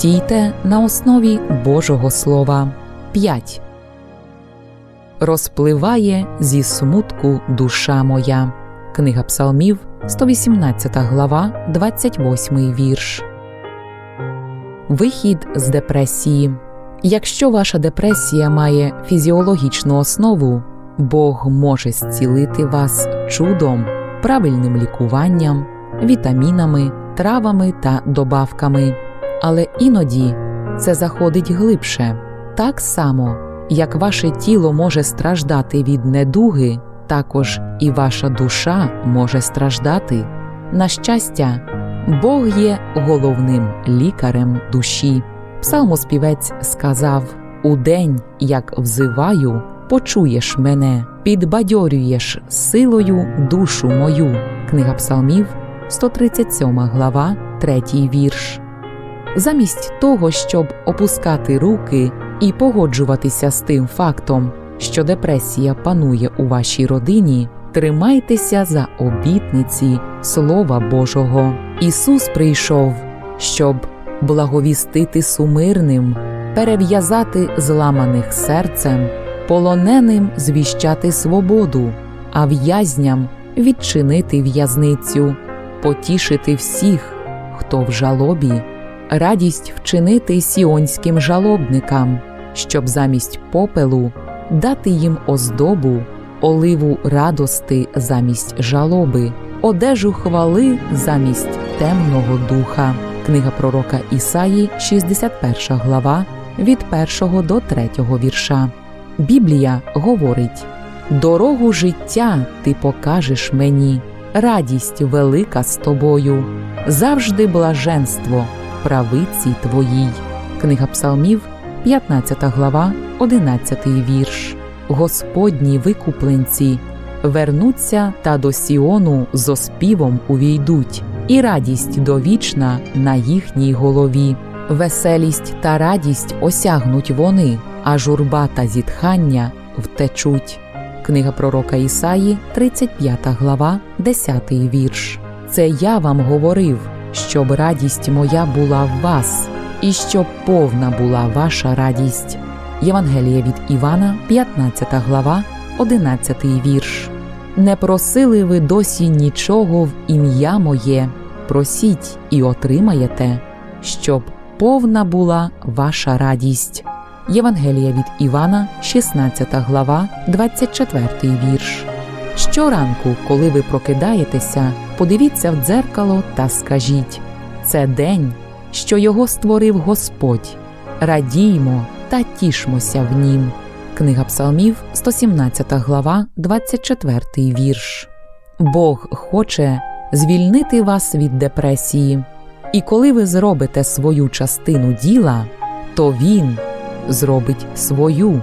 Стійте на основі Божого Слова. 5. Розпливає зі смутку душа моя. Книга Псалмів, 118 глава, 28 вірш. Вихід з депресії. Якщо ваша депресія має фізіологічну основу, Бог може зцілити вас чудом, правильним лікуванням, вітамінами, травами та добавками. Але іноді це заходить глибше. Так само, як ваше тіло може страждати від недуги, також і ваша душа може страждати. На щастя, Бог є головним лікарем душі. Псалмоспівець сказав: У день, як взиваю, почуєш мене, підбадьорюєш силою душу мою. Книга Псалмів, 137 глава, 3 вірш. Замість того, щоб опускати руки і погоджуватися з тим фактом, що депресія панує у вашій родині, тримайтеся за обітниці Слова Божого. Ісус прийшов, щоб благовістити сумирним, перев'язати зламаних серцем, полоненим звіщати свободу, а в'язням відчинити в'язницю, потішити всіх, хто в жалобі, радість вчинити сіонським жалобникам, щоб замість попелу дати їм оздобу, оливу радости замість жалоби, одежу хвали замість темного духа. Книга пророка Ісаї, 61 глава, від 1 до 3 вірша. Біблія говорить: Дорогу життя ти покажеш мені, радість велика з тобою, завжди блаженство правиці твоїй. Книга Псалмів, 15 глава, 11 вірш. Господні викупленці вернуться та до Сіону з оспівом увійдуть, і радість довічна на їхній голові. Веселість та радість осягнуть вони, а журба та зітхання втечуть. Книга пророка Ісаї, 35 глава, 10 вірш. Це я вам говорив, щоб радість моя була в вас, і щоб повна була ваша радість. Євангеліє від Івана, 15 глава, 11 вірш. Не просили ви досі нічого в ім'я моє, просіть і отримаєте, щоб повна була ваша радість. Євангелія від Івана, 16 глава, 24 вірш. Щоранку, коли ви прокидаєтеся, подивіться в дзеркало та скажіть: це день, що його створив Господь. Радіймо та тішмося в нім. Книга Псалмів, 117 глава, 24 вірш. Бог хоче звільнити вас від депресії. І коли ви зробите свою частину діла, то Він зробить свою.